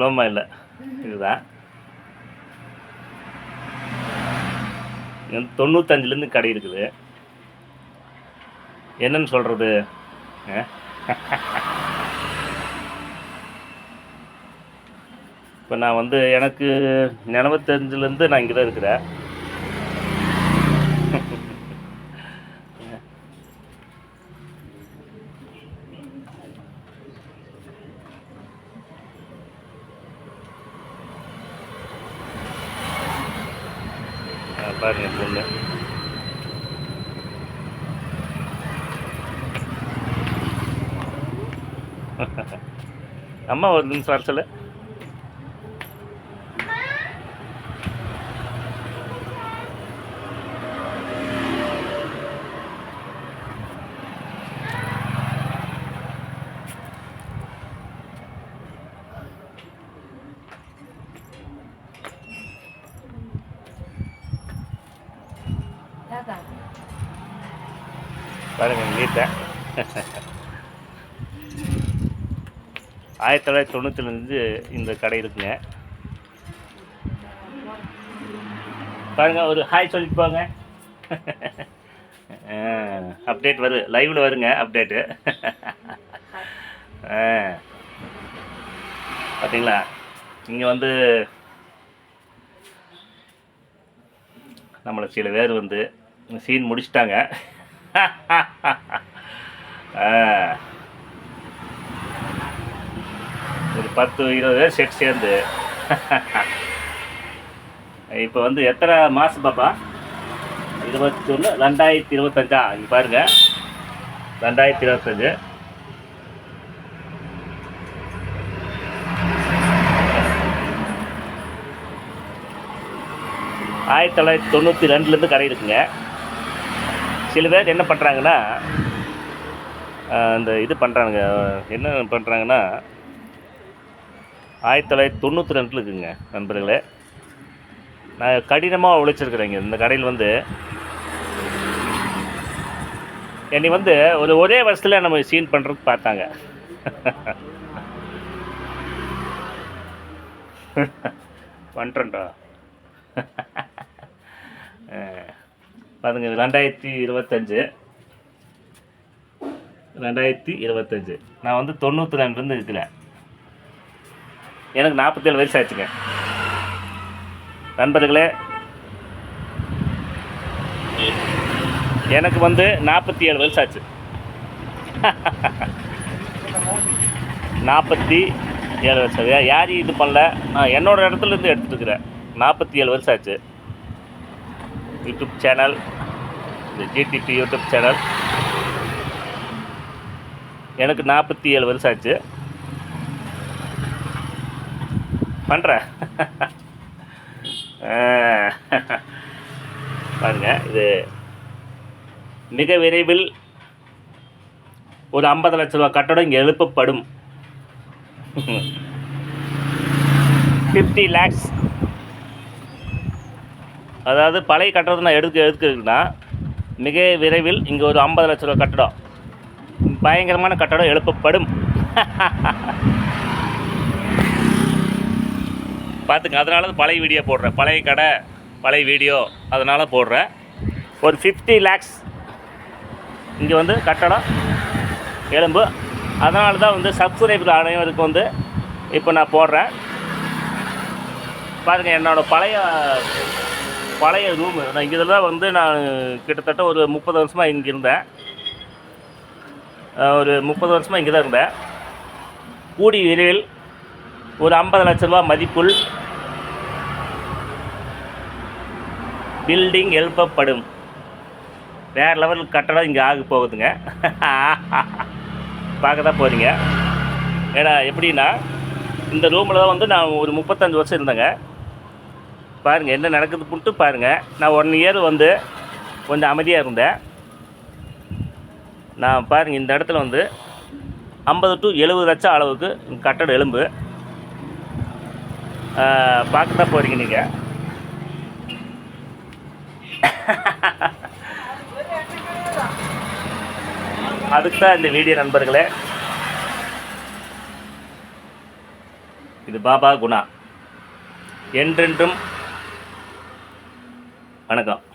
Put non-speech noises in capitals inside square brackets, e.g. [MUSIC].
சுலபமாக இல்லை. இதுதான். தொண்ணூத்தஞ்சுலேருந்து கடை இருக்குது. என்னன்னு சொல்கிறது இப்போ நான் வந்து எனக்கு நினைவு நான் இங்கே தான் இருக்கிறேன். பாருங்க பொண்ணு. அம்மா ஒரு நிமிஷம் வர பாருங்க நீட்டை ஆயிரத்தி தொள்ளாயிரத்தி தொண்ணூற்றிலேருந்து இந்த கடை இருக்குங்க. பாருங்க ஒரு ஹாய் சொல்லிட்டு போங்க. அப்டேட் வரு லைவில் வருங்க அப்டேட்டு பார்த்தீங்களா இங்கே வந்து நம்மளை சில பேர் வந்து சீன் முடிச்சிட்டாங்க. ஒரு பத்து இருபது பேர் செட் சேர்ந்து. இப்போ வந்து எத்தனை மாதம் பாப்பா? இருபத்தொன்று ரெண்டாயிரத்தி இருபத்தஞ்சா? இங்கே பாருங்கள் ரெண்டாயிரத்தி இருபத்தஞ்சு. ஆயிரத்தி தொள்ளாயிரத்தி தொண்ணூற்றி ரெண்டுலேருந்து கடை இருக்குங்க. சில பேர் என்ன பண்ணுறாங்கன்னா இந்த இது பண்ணுறாங்க என்ன பண்ணுறாங்கன்னா ஆயிரத்தி தொள்ளாயிரத்தி தொண்ணூற்றி ரெண்டில் இருக்குங்க நண்பர்களே. நான் கடினமாக உழைச்சிருக்கிறேங்க. இந்த கடையில் வந்து என்னை வந்து ஒரு ஒரே வருஷத்தில் நம்ம சீன் பண்ணுறதுக்கு பார்த்தாங்க. [LAUGHS] பண்ணுறேன்டா [LAUGHS] பாருங்க ரெண்டாயிரத்தி இருபத்தஞ்சு. ரெண்டாயிரத்தி இருபத்தஞ்சு. நான் வந்து தொண்ணூற்றி ரெண்டுலேருந்து இருக்கிறேன். எனக்கு நாற்பத்தேழு வயசு ஆச்சுங்க. நண்பர்களே எனக்கு வந்து நாற்பத்தி ஏழு வயசு ஆச்சு. [LAUGHS] நாற்பத்தி ஏழு வருஷம் யாரையும் இது பண்ணல? நான் என்னோட இடத்துல இருந்து இருக்கிறேன். நாற்பத்தி ஏழு வருஷம் ஆச்சு. யூடியூப் சேனல் இந்த ஜிடிபி யூடியூப் சேனல் எனக்கு நாற்பத்தி ஏழு வருஷம் ஆச்சு பண்ணுறேன் பாருங்க இது மிக விரைவில் ஒரு ஐம்பது லட்ச ரூபா கட்டடம் இங்கே எழுப்பப்படும். [LAUGHS] ஃபிஃப்டி லேக்ஸ் அதாவது பழைய கட்டடத்தை நான் எடுக்க எடுக்கிறதுனா மிக விரைவில் இங்கே ஒரு ஐம்பது லட்ச ரூபா கட்டடம். பயங்கரமான கட்டடம் எழுப்பப்படும். பார்த்துங்க அதனால தான் பழைய வீடியோ போடுறேன். பழைய கடை பழைய வீடியோ அதனால் போடுறேன். ஒரு ஃபிஃப்டி லேக்ஸ் இங்கே வந்து கட்டடம் எலும்பு அதனால தான் வந்து சப்ஸ்கிரைபர் அனைவருக்கு வந்து இப்போ நான் போடுறேன். பாருங்கள் என்னோடய பழைய பழைய ரூமு நான் இங்கே தான் வந்து நான் கிட்டத்தட்ட ஒரு முப்பது வருஷமாக இங்கே இருந்தேன். ஒரு முப்பது வருஷமாக இங்கே தான் இருந்தேன். கூடி விரைவில் ஒரு ஐம்பது லட்ச ரூபா மதிப்புள் பில்டிங் எழுப்பப்படும். வேறு லெவல் கட்டடம் இங்கே ஆக போகுதுங்க. [LAUGHS] பார்க்க தான் போகிறீங்க ஏன்னா எப்படின்னா இந்த ரூமில் தான் வந்து நான் ஒரு முப்பத்தஞ்சு வருஷம் இருந்தேங்க. பாருங்கள் என்ன நடக்குது புட்டு பாருங்கள் நான் ஒன் இயர் வந்து கொஞ்சம் அமைதியாக இருந்தேன். நான் பாருங்கள் இந்த இடத்துல வந்து ஐம்பது டு எழுபது லட்சம் அளவுக்கு கட்டடம் எலும்பு. பார்க்க தான் போகிறீங்க நீங்கள் அதுக்கு தான் இந்த வீடியோ நண்பர்களே. இது பாபா குணா. என்றென்றும் வணக்கம்.